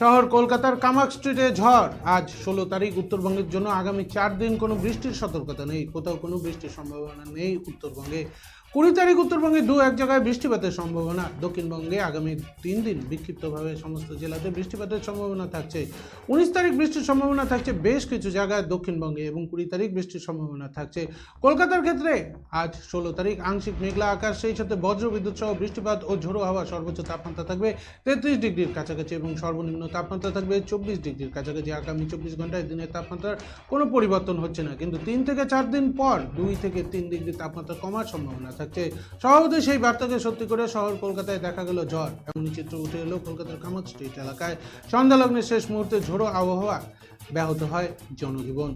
শহর কলকাতার কামাক স্ট্রিটে ঝড়। আজ ষোলো তারিখ, উত্তরবঙ্গের জন্য আগামী চার দিন কোনো বৃষ্টির সতর্কতা নেই। কোথাও কোনো বৃষ্টির সম্ভাবনা নেই উত্তরবঙ্গে। কুড়ি তারিখ উত্তরবঙ্গে দু এক জায়গায় বৃষ্টিপাতের সম্ভাবনা। দক্ষিণবঙ্গে আগামী তিন দিন বিক্ষিপ্তভাবে সমস্ত জেলাতে বৃষ্টিপাতের সম্ভাবনা থাকছে। উনিশ তারিখ বৃষ্টির সম্ভাবনা থাকছে বেশ কিছু জায়গায় দক্ষিণবঙ্গে এবং কুড়ি তারিখ বৃষ্টির সম্ভাবনা থাকছে। কলকাতার ক্ষেত্রে আজ ষোলো তারিখ, আংশিক মেঘলা আকাশ, সেই সাথে বজ্রবিদ্যুৎ সহ বৃষ্টিপাত ও ঝোড়ো হাওয়া সর্বোচ্চ তাপমাত্রা থাকবে তেত্রিশ ডিগ্রির কাছাকাছি এবং সর্বনিম্ন তাপমাত্রা থাকবে চব্বিশ ডিগ্রির কাছাকাছি। আগামী চব্বিশ ঘন্টায় দিনের তাপমাত্রার কোনো পরিবর্তন হচ্ছে না। কিন্তু তিন থেকে চার দিন পর দুই থেকে তিন ডিগ্রি তাপমাত্রা কমার সম্ভাবনা থাকছে। স্বভাবতই সেই বার্তাকে সত্যি করে শহর কলকাতায় দেখা গেল ঝড় এমনই চিত্র উঠে এলো কলকাতার কামাত স্ট্রিট এলাকায়। সন্ধ্যা লগ্নের শেষ মুহূর্তে ঝোড়ো আবহাওয়া ব্যাহত হয় জনজীবন।